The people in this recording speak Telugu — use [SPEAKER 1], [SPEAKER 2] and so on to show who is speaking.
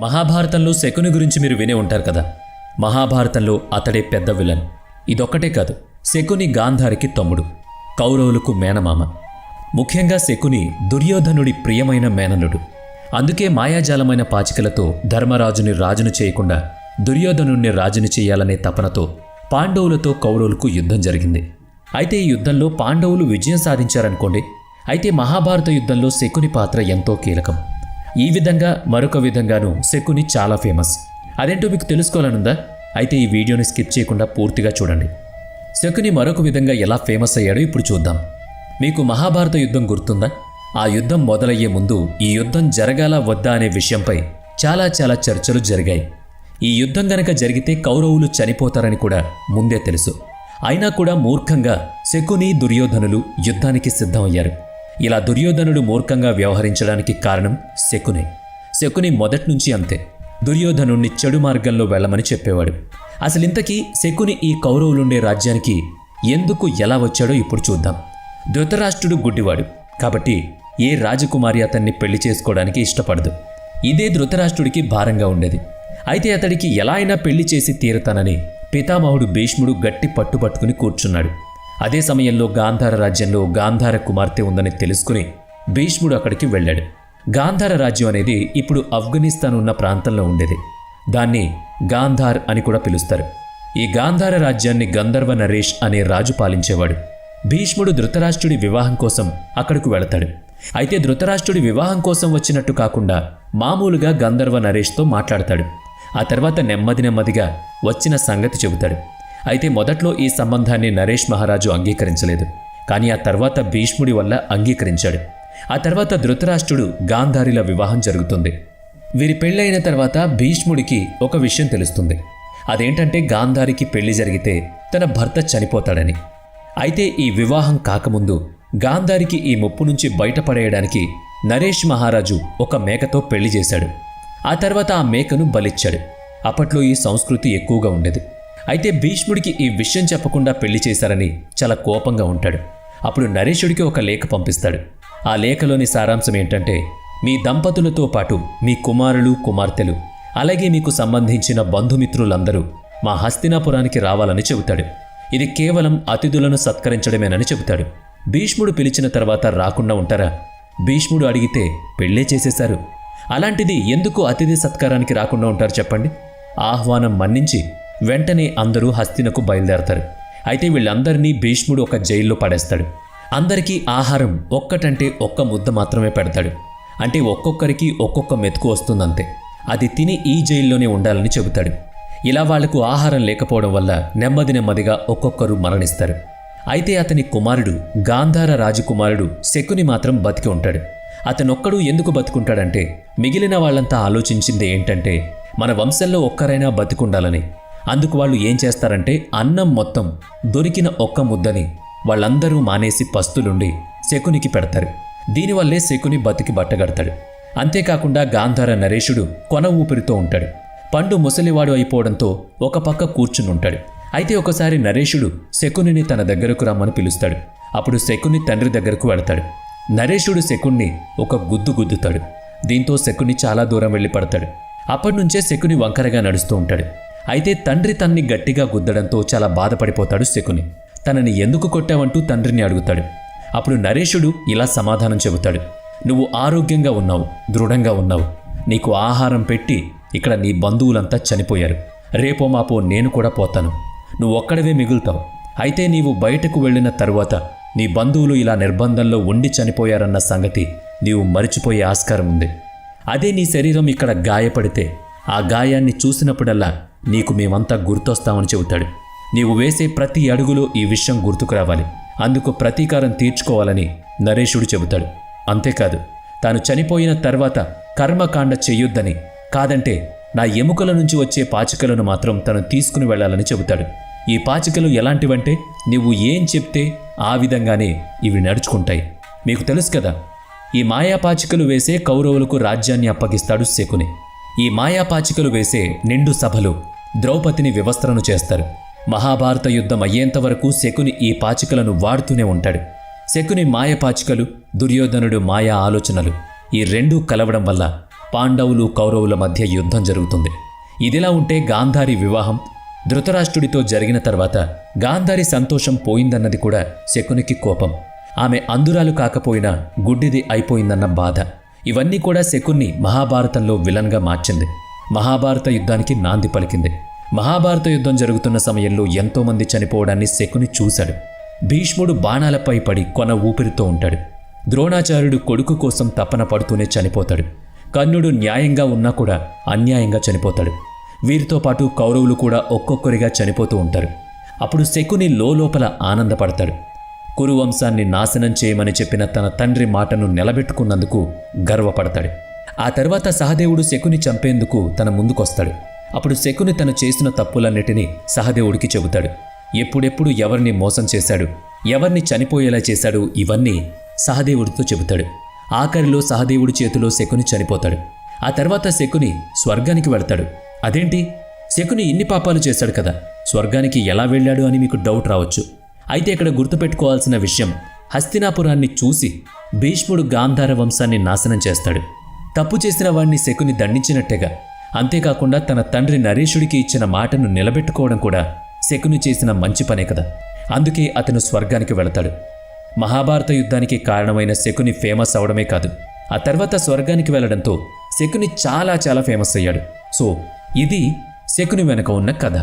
[SPEAKER 1] మహాభారతంలో శకుని గురించి మీరు వినే ఉంటారు కదా. మహాభారతంలో అతడే పెద్ద విలన్. ఇదొక్కటే కాదు శకుని గాంధారికి తమ్ముడు కౌరవులకు మేనమామ. ముఖ్యంగా శకుని దుర్యోధనుడి ప్రియమైన మేననుడు అందుకే మాయాజాలమైన పాచికలతో ధర్మరాజుని రాజును చేయకుండా దుర్యోధనుణ్ణి రాజుని చేయాలనే తపనతో పాండవులతో కౌరవులకు యుద్ధం జరిగింది. అయితే ఈ యుద్ధంలో పాండవులు విజయం సాధించారనుకోండి అయితే మహాభారత యుద్ధంలో శకుని పాత్ర ఎంతో కీలకం. ఈ విధంగా మరొక విధంగాను శకుని చాలా ఫేమస్. అదేంటో మీకు తెలుసుకోవాలనుందా? అయితే ఈ వీడియోని స్కిప్ చేయకుండా పూర్తిగా చూడండి. శకుని మరొక విధంగా ఎలా ఫేమస్ అయ్యాడో ఇప్పుడు చూద్దాం. మీకు మహాభారత యుద్ధం గుర్తుందా? ఆ యుద్ధం మొదలయ్యే ముందు ఈ యుద్ధం జరగాల వద్దా అనే విషయంపై చాలా చాలా చర్చలు జరిగాయి. ఈ యుద్ధం గనక జరిగితే కౌరవులు చనిపోతారని కూడా ముందే తెలుసు. అయినా కూడా మూర్ఖంగా శకుని దుర్యోధనులు యుద్ధానికి సిద్ధమయ్యారు. ఇలా దుర్యోధనుడు మూర్ఖంగా వ్యవహరించడానికి కారణం శకునే. శకుని మొదట్నుంచి అంతే. దుర్యోధనుణ్ణి చెడు మార్గంలో వెళ్ళమని చెప్పేవాడు. అసలింతకీ శకుని ఈ కౌరవులుండే రాజ్యానికి ఎందుకు ఎలా వచ్చాడో ఇప్పుడు చూద్దాం. ధృతరాష్ట్రుడు గుడ్డివాడు. కాబట్టి ఏ రాజకుమారి అతన్ని పెళ్ళి చేసుకోవడానికి ఇష్టపడదు. ఇదే ధృతరాష్ట్రుడికి భారంగా ఉండేది. అయితే అతడికి ఎలా అయినా పెళ్ళి చేసి తీరతానని పితామహుడు భీష్ముడు గట్టి పట్టుపట్టుకుని కూర్చున్నాడు. అదే సమయంలో గాంధార రాజ్యంలో గాంధార కుమార్తె ఉందని తెలుసుకుని భీష్ముడు అక్కడికి వెళ్ళాడు. గాంధార రాజ్యం అనేది ఇప్పుడు ఆఫ్ఘనిస్తాన్ ఉన్న ప్రాంతంలో ఉండేది. దాన్ని గాంధార్ అని కూడా పిలుస్తారు. ఈ గాంధార రాజ్యాన్ని గంధర్వ నరేష్ అనే రాజు పాలించేవాడు. భీష్ముడు ధృతరాష్ట్రుడి వివాహం కోసం అక్కడకు వెళతాడు. అయితే ధృతరాష్ట్రుడి వివాహం కోసం వచ్చినట్టు కాకుండా మామూలుగా గంధర్వ నరేష్తో మాట్లాడతాడు. ఆ తర్వాత నెమ్మది నెమ్మదిగా వచ్చిన సంగతి చెబుతాడు. అయితే మొదట్లో ఈ సంబంధాన్ని నరేష్ మహారాజు అంగీకరించలేదు. కానీ ఆ తర్వాత భీష్ముడి వల్ల అంగీకరించాడు. ఆ తర్వాత ధృతరాష్ట్రుడు గాంధారిల వివాహం జరుగుతుంది. వీరి పెళ్ళైన తర్వాత భీష్ముడికి ఒక విషయం తెలుస్తుంది. అదేంటంటే గాంధారికి పెళ్ళి జరిగితే తన భర్త చనిపోతాడని. అయితే ఈ వివాహం కాకముందు గాంధారికి ఈ ముప్పు నుంచి బయటపడేయడానికి నరేష్ మహారాజు ఒక మేకతో పెళ్ళి చేశాడు. ఆ తర్వాత ఆ మేకను బలిచ్చాడు. అప్పట్లో ఈ సంస్కృతి ఎక్కువగా ఉండేది. అయితే భీష్ముడికి ఈ విషయం చెప్పకుండా పెళ్ళి చేశారని చాలా కోపంగా ఉంటాడు. అప్పుడు నరేషుడికి ఒక లేఖ పంపిస్తాడు. ఆ లేఖలోని సారాంశం ఏంటంటే మీ దంపతులతో పాటు మీ కుమారులు కుమార్తెలు అలాగే మీకు సంబంధించిన బంధుమిత్రులందరూ మా హస్తినాపురానికి రావాలని చెబుతాడు. ఇది కేవలం అతిథులను సత్కరించడమేనని చెబుతాడు. భీష్ముడు పిలిచిన తర్వాత రాకుండా ఉంటారా? భీష్ముడు అడిగితే పెళ్ళే చేసేశారు. అలాంటిది ఎందుకు అతిథి సత్కారానికి రాకుండా ఉంటారు చెప్పండి? ఆహ్వానం మన్నించి వెంటనే అందరూ హస్తినకు బయలుదేరతారు. అయితే వీళ్ళందరినీ భీష్ముడు ఒక జైల్లో పడేస్తాడు. అందరికీ ఆహారం ఒక్కటంటే ఒక్క ముద్ద మాత్రమే పెడతాడు. అంటే ఒక్కొక్కరికి ఒక్కొక్క మెతుకు వస్తుందంతే. అది తిని ఈ జైల్లోనే ఉండాలని చెబుతాడు. ఇలా వాళ్ళకు ఆహారం లేకపోవడం వల్ల నెమ్మది నెమ్మదిగా ఒక్కొక్కరు మరణిస్తారు. అయితే అతని కుమారుడు గాంధార రాజకుమారుడు శకుని మాత్రం బతికి ఉంటాడు. అతనొక్కడు ఎందుకు బతుకుంటాడంటే మిగిలిన వాళ్ళంతా ఆలోచించింది ఏంటంటే మన వంశంలో ఒక్కరైనా బతికుండాలని. అందుకు వాళ్ళు ఏం చేస్తారంటే అన్నం మొత్తం దొరికిన ఒక్క ముద్దని వాళ్ళందరూ మానేసి పస్తులుండి శకునికి పెడతారు. దీనివల్లే శకుని బతికి బట్టగడతాడు. అంతేకాకుండా గాంధార నరేషుడు కొన ఊపిరితో ఉంటాడు. పండు ముసలివాడు అయిపోవడంతో ఒక పక్క కూర్చునుంటాడు. అయితే ఒకసారి నరేషుడు శకునిని తన దగ్గరకు రమ్మని పిలుస్తాడు. అప్పుడు శకుని తండ్రి దగ్గరకు వెళతాడు. నరేషుడు శకుణ్ణి ఒక గుద్దు గుద్దుతాడు. దీంతో శకుని చాలా దూరం వెళ్ళి పడతాడు. అప్పటినుంచే శకుని వంకరగా నడుస్తూ ఉంటాడు. అయితే తండ్రి తన్ని గట్టిగా గుద్దడంతో చాలా బాధపడిపోతాడు శకుని. తనని ఎందుకు కొట్టావంటూ తండ్రిని అడుగుతాడు. అప్పుడు నరేషుడు ఇలా సమాధానం చెబుతాడు. నువ్వు ఆరోగ్యంగా ఉన్నావు దృఢంగా ఉన్నావు. నీకు ఆహారం పెట్టి ఇక్కడ నీ బంధువులంతా చనిపోయారు. రేపో మాపో నేను కూడా పోతాను. నువ్వు ఒక్కడవే మిగులుతావు. అయితే నీవు బయటకు వెళ్ళిన తరువాత నీ బంధువులు ఇలా నిర్బంధంలో ఉండి చనిపోయారన్న సంగతి నీవు మరిచిపోయే ఆస్కారం ఉంది. అదే నీ శరీరం ఇక్కడ గాయపడితే ఆ గాయాన్ని చూసినప్పుడల్లా నీకు మేమంతా గుర్తొస్తామని చెబుతాడు. నీవు వేసే ప్రతి అడుగులో ఈ విషయం గుర్తుకు రావాలి. అందుకు ప్రతీకారం తీర్చుకోవాలని నరేషుడు చెబుతాడు. అంతేకాదు తాను చనిపోయిన తర్వాత కర్మకాండ చెయ్యొద్దని కాదంటే నా ఎముకల నుంచి వచ్చే పాచికలను మాత్రం తను తీసుకుని వెళ్ళాలని చెబుతాడు. ఈ పాచికలు ఎలాంటివంటే నువ్వు ఏం చెప్తే ఆ విధంగానే ఇవి నడుచుకుంటాయి. మీకు తెలుసు కదా ఈ మాయాపాచికలు వేసే కౌరవులకు రాజ్యాన్ని అప్పగిస్తాడు శకుని. ఈ మాయాపాచికలు వేసే నిండు సభలు ద్రౌపదిని వివస్త్రను చేస్తారు. మహాభారత యుద్ధం అయ్యేంత వరకు శకుని ఈ పాచికలను వాడుతూనే ఉంటాడు. శకుని మాయ పాచికలు దుర్యోధనుడు మాయా ఆలోచనలు ఈ రెండూ కలవడం వల్ల పాండవులు కౌరవుల మధ్య యుద్ధం జరుగుతుంది. ఇదిలా ఉంటే గాంధారి వివాహం ధృతరాష్ట్రుడితో జరిగిన తర్వాత గాంధారి సంతోషం పోయిందన్నది కూడా శకునికి కోపం. ఆమె అందురాలు కాకపోయినా గుడ్డిది అయిపోయిందన్న బాధ. ఇవన్నీ కూడా శకున్ని మహాభారతంలో విలన్గా మార్చింది. మహాభారత యుద్ధానికి నాంది పలికింది. మహాభారత యుద్ధం జరుగుతున్న సమయంలో ఎంతోమంది చనిపోవడాన్ని శకుని చూశాడు. భీష్ముడు బాణాలపై పడి కొన ఊపిరితో ఉంటాడు. ద్రోణాచార్యుడు కొడుకు కోసం తపన పడుతూనే చనిపోతాడు. కర్ణుడు న్యాయంగా ఉన్నా కూడా అన్యాయంగా చనిపోతాడు. వీరితో పాటు కౌరవులు కూడా ఒక్కొక్కరిగా చనిపోతూ ఉంటారు. అప్పుడు శకుని లోపల ఆనందపడతాడు. కురువంశాన్ని నాశనం చేయమని చెప్పిన తన తండ్రి మాటను నిలబెట్టుకున్నందుకు గర్వపడతాడు. ఆ తర్వాత సహదేవుడు శకుని చంపేందుకు తన ముందుకొస్తాడు. అప్పుడు శకుని తను చేసిన తప్పులన్నిటినీ సహదేవుడికి చెబుతాడు. ఎప్పుడెప్పుడు ఎవరిని మోసం చేశాడు ఎవరిని చనిపోయేలా చేశాడు ఇవన్నీ సహదేవుడితో చెబుతాడు. ఆఖరిలో సహదేవుడి చేతిలో శకుని చనిపోతాడు. ఆ తర్వాత శకుని స్వర్గానికి వెళ్తాడు. అదేంటి? శకుని ఇన్ని పాపాలు చేశాడు కదా స్వర్గానికి ఎలా వెళ్ళాడు అని మీకు డౌట్ రావచ్చు. అయితే ఇక్కడ గుర్తుపెట్టుకోవాల్సిన విషయం హస్తినాపురాన్ని చూసి భీష్ముడు గాంధార వంశాన్ని నాశనం చేస్తాడు. తప్పు చేసిన వాణ్ణి శకుని దండించినట్టేగా. అంతేకాకుండా తన తండ్రి నరేషుడికి ఇచ్చిన మాటను నిలబెట్టుకోవడం కూడా శకుని చేసిన మంచి పనే కదా. అందుకే అతను స్వర్గానికి వెళతాడు. మహాభారత యుద్ధానికి కారణమైన శకుని ఫేమస్ అవడమే కాదు. ఆ తర్వాత స్వర్గానికి వెళ్ళడంతో శకుని చాలా చాలా ఫేమస్ అయ్యాడు. సో ఇది శకుని వెనక ఉన్న కథ.